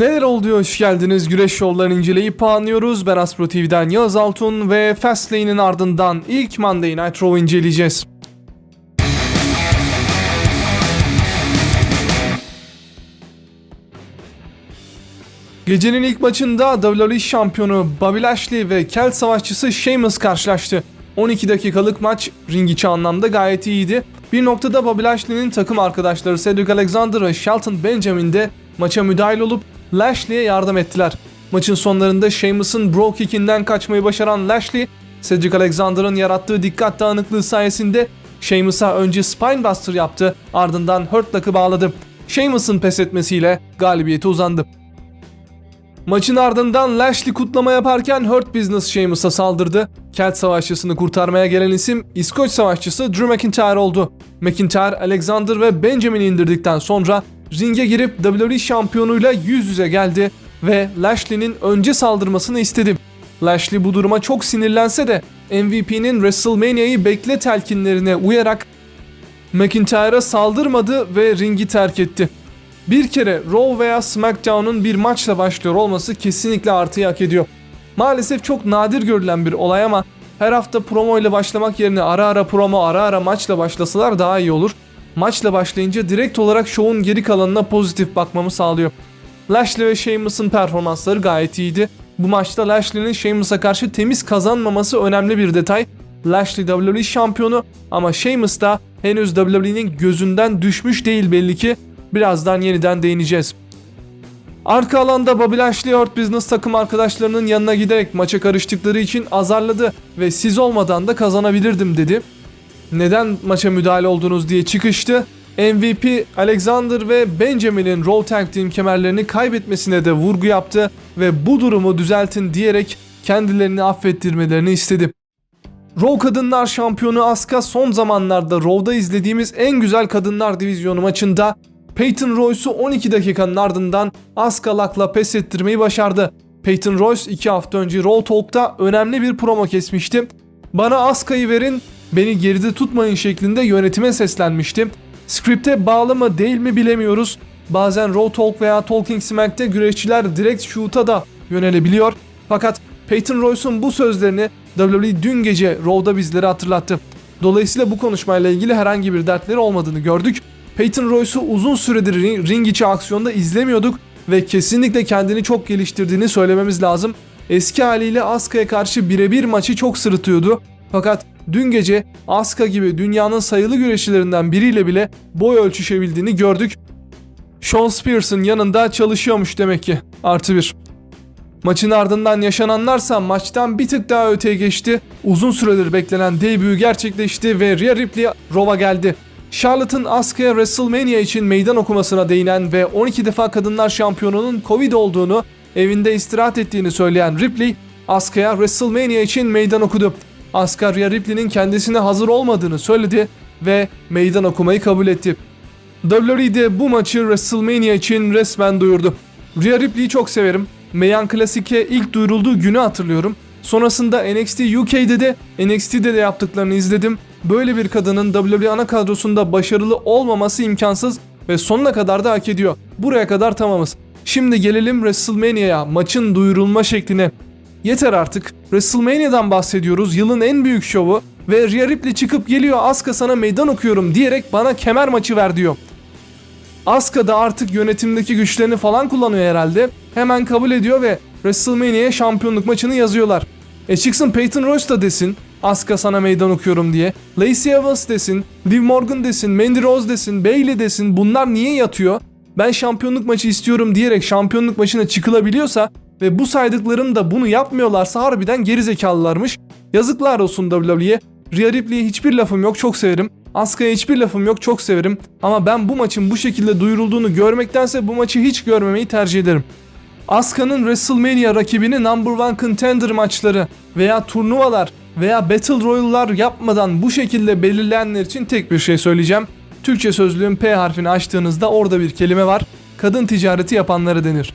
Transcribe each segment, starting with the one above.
Neler oldu hoş geldiniz. Güreş yollarını inceleyip puanlıyoruz. Ben Aspro TV'den Yağız Altun ve Fastlane'in ardından ilk Monday Night Raw inceleyeceğiz. Gecenin ilk maçında WWE şampiyonu Bobby Lashley ve kel savaşçısı Sheamus karşılaştı. 12 dakikalık maç ring içi anlamda gayet iyiydi. Bir noktada Bobby Lashley'nin takım arkadaşları Cedric Alexander ve Shelton Benjamin de maça müdahil olup Lashley'e yardım ettiler. Maçın sonlarında Sheamus'un bro kickinden kaçmayı başaran Lashley, Cedric Alexander'ın yarattığı dikkat dağınıklığı sayesinde Sheamus'a önce Spinebuster yaptı ardından Hurt Lock'ı bağladı. Sheamus'un pes etmesiyle galibiyete uzandı. Maçın ardından Lashley kutlama yaparken Hurt Business Sheamus'a saldırdı. Kelt savaşçısını kurtarmaya gelen isim İskoç savaşçısı Drew McIntyre oldu. McIntyre, Alexander ve Benjamin'i indirdikten sonra ringe girip WWE şampiyonuyla yüz yüze geldi ve Lashley'nin önce saldırmasını istedi. Lashley bu duruma çok sinirlense de MVP'nin WrestleMania'yı bekle telkinlerine uyarak McIntyre'a saldırmadı ve ringi terk etti. Bir kere Raw veya SmackDown'un bir maçla başlıyor olması kesinlikle artıyı hak ediyor. Maalesef çok nadir görülen bir olay ama her hafta promo ile başlamak yerine ara ara promo ara ara maçla başlasalar daha iyi olur. Maçla başlayınca direkt olarak şovun geri kalanına pozitif bakmamı sağlıyor. Lashley ve Sheamus'un performansları gayet iyiydi. Bu maçta Lashley'nin Sheamus'a karşı temiz kazanmaması önemli bir detay. Lashley WWE şampiyonu ama Sheamus da henüz WWE'nin gözünden düşmüş değil belli ki. Birazdan yeniden değineceğiz. Arka alanda Bobby Lashley Hurt Business takım arkadaşlarının yanına giderek maça karıştıkları için azarladı ve siz olmadan da kazanabilirdim dedi. Neden maça müdahale oldunuz diye çıkıştı. MVP Alexander ve Benjamin'in Raw Tag Team kemerlerini kaybetmesine de vurgu yaptı ve bu durumu düzeltin diyerek kendilerini affettirmelerini istedi. Raw Kadınlar Şampiyonu Asuka son zamanlarda Raw'da izlediğimiz en güzel kadınlar divizyonu maçında Peyton Royce'u 12 dakikanın ardından Asuka Lock'la pes ettirmeyi başardı. Peyton Royce 2 hafta önce Raw Talk'ta önemli bir promo kesmişti. Bana Asuka'yı verin, beni geride tutmayın şeklinde yönetime seslenmişti. Script'e bağlı mı değil mi bilemiyoruz. Bazen Raw Talk veya Talking Smack'te güreşçiler direkt shoot'a da yönelebiliyor. Fakat Peyton Royce'un bu sözlerini WWE dün gece Raw'da bizlere hatırlattı. Dolayısıyla bu konuşmayla ilgili herhangi bir dertleri olmadığını gördük. Peyton Royce'u uzun süredir ring içi aksiyonda izlemiyorduk ve kesinlikle kendini çok geliştirdiğini söylememiz lazım. Eski haliyle Asuka'ya karşı birebir maçı çok sırıtıyordu. Fakat dün gece Asuka gibi dünyanın sayılı güreşçilerinden biriyle bile boy ölçüşebildiğini gördük. Sean Spears'ın yanında çalışıyormuş demek ki. Artı bir. Maçın ardından yaşananlarsa maçtan bir tık daha öteye geçti. Uzun süredir beklenen debüyü gerçekleşti ve Rhea Ripley Raw'a geldi. Charlotte'ın Asuka'ya WrestleMania için meydan okumasına değinen ve 12 defa kadınlar şampiyonunun Covid olduğunu, evinde istirahat ettiğini söyleyen Ripley, Asuka'ya WrestleMania için meydan okudu. Asuka Rhea Ripley'nin kendisine hazır olmadığını söyledi ve meydan okumayı kabul etti. WWE bu maçı WrestleMania için resmen duyurdu. Rhea Ripley'i çok severim. Mayan Classic'e ilk duyurulduğu günü hatırlıyorum. Sonrasında NXT UK'de de NXT'de de yaptıklarını izledim. Böyle bir kadının WWE ana kadrosunda başarılı olmaması imkansız ve sonuna kadar da hak ediyor. Buraya kadar tamamız. Şimdi gelelim WrestleMania'ya, maçın duyurulma şekline. Yeter artık. WrestleMania'dan bahsediyoruz. Yılın en büyük şovu ve Rhea Ripley çıkıp geliyor Asuka sana meydan okuyorum diyerek bana kemer maçı ver diyor. Asuka da artık yönetimdeki güçlerini falan kullanıyor herhalde. Hemen kabul ediyor ve WrestleMania'ya şampiyonluk maçını yazıyorlar. E çıksın Peyton Royce da desin. Asuka sana meydan okuyorum diye. Lacey Evans desin, Liv Morgan desin, Mandy Rose desin, Bayley desin. Bunlar niye yatıyor? Ben şampiyonluk maçı istiyorum diyerek şampiyonluk maçına çıkılabiliyorsa ve bu saydıklarım da bunu yapmıyorlarsa harbiden gerizekalılarmış. Yazıklar olsun WWE'ye. Rhea Ripley'e hiçbir lafım yok çok severim. Asuka'ya hiçbir lafım yok çok severim. Ama ben bu maçın bu şekilde duyurulduğunu görmektense bu maçı hiç görmemeyi tercih ederim. Asuka'nın WrestleMania rakibini Number One Contender maçları veya turnuvalar veya Battle Royale'lar yapmadan bu şekilde belirleyenler için tek bir şey söyleyeceğim. Türkçe sözlüğün P harfini açtığınızda orada bir kelime var. Kadın ticareti yapanları denir.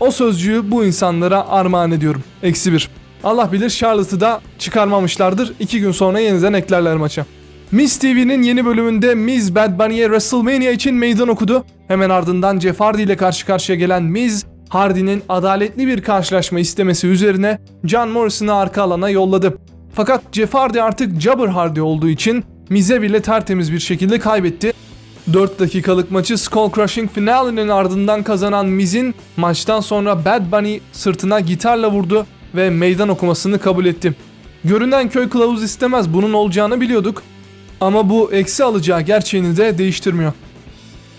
O sözcüğü bu insanlara armağan ediyorum. Eksi bir. Allah bilir Charlotte'ı da çıkarmamışlardır. İki gün sonra yeniden eklerler maça. Miss TV'nin yeni bölümünde Miss Bad Bunny'e WrestleMania için meydan okudu. Hemen ardından Jeff Hardy ile karşı karşıya gelen Miz, Hardy'nin adaletli bir karşılaşma istemesi üzerine John Morrison'ı arka alana yolladı. Fakat Jeff Hardy artık Jabber Hardy olduğu için Miz'e bile tertemiz bir şekilde kaybetti. 4 dakikalık maçı Skull Crushing finalinin ardından kazanan Miz'in maçtan sonra Bad Bunny sırtına gitarla vurdu ve meydan okumasını kabul etti. Görünen köy kılavuz istemez bunun olacağını biliyorduk ama bu eksi alacağı gerçeğini de değiştirmiyor.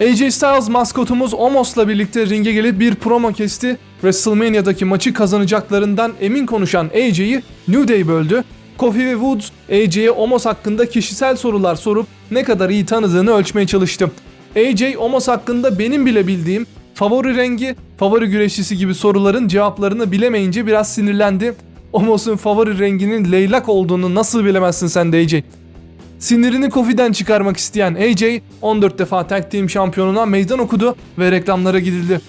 AJ Styles maskotumuz Omos'la birlikte ringe gelip bir promo kesti. WrestleMania'daki maçı kazanacaklarından emin konuşan AJ'yi New Day böldü. Kofi ve Woods AJ'ye Omos hakkında kişisel sorular sorup ne kadar iyi tanıdığını ölçmeye çalıştı. AJ Omos hakkında benim bile bildiğim favori rengi, favori güreşçisi gibi soruların cevaplarını bilemeyince biraz sinirlendi. Omos'un favori renginin leylak olduğunu nasıl bilemezsin sen de AJ? Sinirini Kofi'den çıkarmak isteyen AJ 14 defa tag team şampiyonuna meydan okudu ve reklamlara gidildi.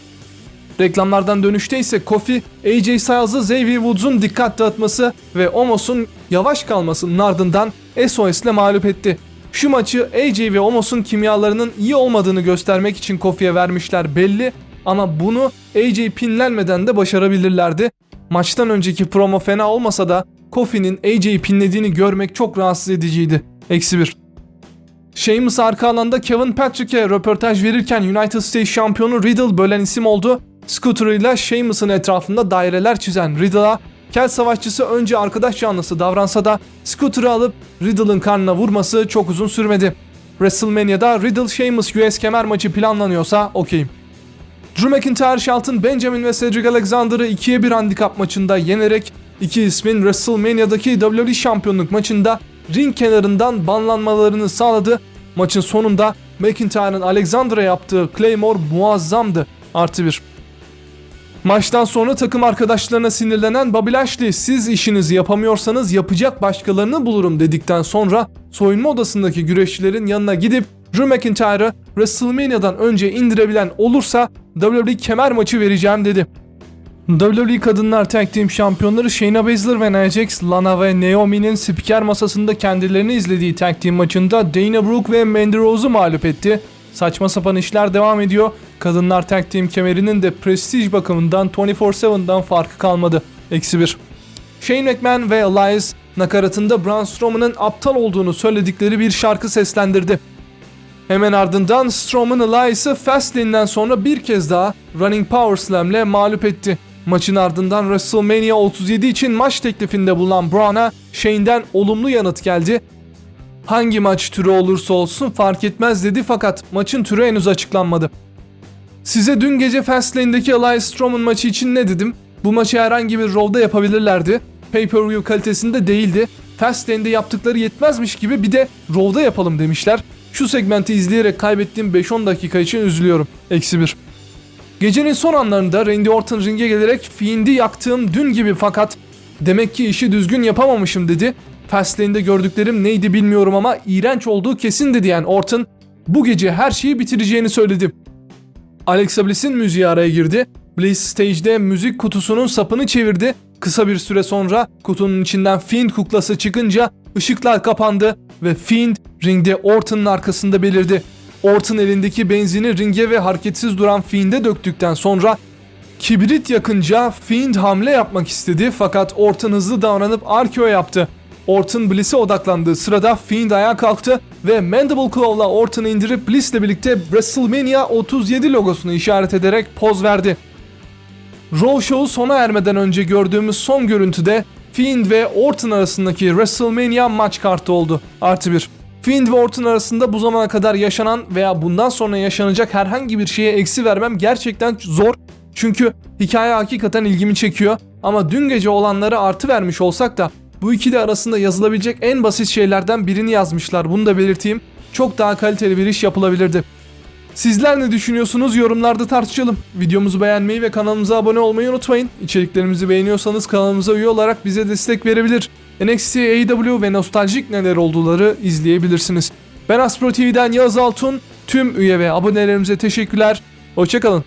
Reklamlardan dönüşte ise Kofi, AJ Styles'ı Xavier Woods'un dikkat dağıtması ve Omos'un yavaş kalmasının ardından SOS ile mağlup etti. Şu maçı AJ ve Omos'un kimyalarının iyi olmadığını göstermek için Kofi'ye vermişler belli ama bunu AJ pinlenmeden de başarabilirlerdi. Maçtan önceki promo fena olmasa da Kofi'nin AJ'yi pinlediğini görmek çok rahatsız ediciydi. Eksi 1. Sheamus arka alanda Kevin Patrick'e röportaj verirken United States şampiyonu Riddle bölen isim oldu. Scooter ile Sheamus'un etrafında daireler çizen Riddle'a Kel savaşçısı önce arkadaş canlısı davransa da Scooter'ı alıp Riddle'ın karnına vurması çok uzun sürmedi. WrestleMania'da Riddle Sheamus US kemer maçı planlanıyorsa okeyim. Drew McIntyre Shelton Benjamin ve Cedric Alexander'ı 2'ye 1 handikap maçında yenerek iki ismin WrestleMania'daki WWE şampiyonluk maçında ring kenarından banlanmalarını sağladı. Maçın sonunda McIntyre'ın Alexander'a yaptığı Claymore muazzamdı. Artı bir. Maçtan sonra takım arkadaşlarına sinirlenen Bobby Lashley siz işinizi yapamıyorsanız yapacak başkalarını bulurum dedikten sonra soyunma odasındaki güreşçilerin yanına gidip Drew McIntyre'ı WrestleMania'dan önce indirebilen olursa WWE kemer maçı vereceğim dedi. WWE Kadınlar Tag Team şampiyonları Shayna Baszler ve Nia Jax, Lana ve Naomi'nin spiker masasında kendilerini izlediği tag team maçında Dana Brooke ve Mandy Rose'u mağlup etti. Saçma sapan işler devam ediyor. Kadınlar Tag Team kemerinin de prestij bakımından 24-7'dan farkı kalmadı. Eksi 1. Shane McMahon ve Elias nakaratında Braun Strowman'ın aptal olduğunu söyledikleri bir şarkı seslendirdi. Hemen ardından Strowman Elias'ı Fastlane'den sonra bir kez daha Running Power Slam'le mağlup etti. Maçın ardından WrestleMania 37 için maç teklifinde bulunan Braun'a Shane'den olumlu yanıt geldi. Hangi maç türü olursa olsun fark etmez dedi fakat maçın türü henüz açıklanmadı. Size dün gece Fastlane'deki Elias Strowman maçı için ne dedim? Bu maçı herhangi bir Raw'da yapabilirlerdi. Pay-per-view kalitesinde değildi. Fastlane'de yaptıkları yetmezmiş gibi bir de Raw'da yapalım demişler. Şu segmenti izleyerek kaybettiğim 5-10 dakika için üzülüyorum. Eksi 1. Gecenin son anlarında Randy Orton ringe gelerek Fiend'i yaktığım dün gibi fakat demek ki işi düzgün yapamamışım dedi. Fastlane'de gördüklerim neydi bilmiyorum ama iğrenç olduğu kesin diyen Orton bu gece her şeyi bitireceğini söyledi. Alexa Bliss'in müziği araya girdi. Bliss stage'de müzik kutusunun sapını çevirdi. Kısa bir süre sonra kutunun içinden Fiend kuklası çıkınca ışıklar kapandı ve Fiend ringde Orton'un arkasında belirdi. Orton elindeki benzini ringe ve hareketsiz duran Fiend'e döktükten sonra kibrit yakınca Fiend hamle yapmak istedi fakat Orton hızlı davranıp RKO yaptı. Orton Bliss'e odaklandığı sırada Fiend ayağa kalktı ve Mandible Claw'la Orton'u indirip Bliss'le birlikte WrestleMania 37 logosunu işaret ederek poz verdi. Raw Show'u sona ermeden önce gördüğümüz son görüntüde Fiend ve Orton arasındaki WrestleMania maç kartı oldu. Artı bir. Fiend ve Orton arasında bu zamana kadar yaşanan veya bundan sonra yaşanacak herhangi bir şeye eksi vermem gerçekten zor. Çünkü hikaye hakikaten ilgimi çekiyor. Ama dün gece olanları artı vermiş olsak da bu ikili arasında yazılabilecek en basit şeylerden birini yazmışlar. Bunu da belirteyim. Çok daha kaliteli bir iş yapılabilirdi. Sizler ne düşünüyorsunuz? Yorumlarda tartışalım. Videomuzu beğenmeyi ve kanalımıza abone olmayı unutmayın. İçeriklerimizi beğeniyorsanız kanalımıza üye olarak bize destek verebilir. NXT, AEW ve nostaljik neler olduları izleyebilirsiniz. Ben Aspro TV'den Yağız Altun. Tüm üye ve abonelerimize teşekkürler. Hoşçakalın.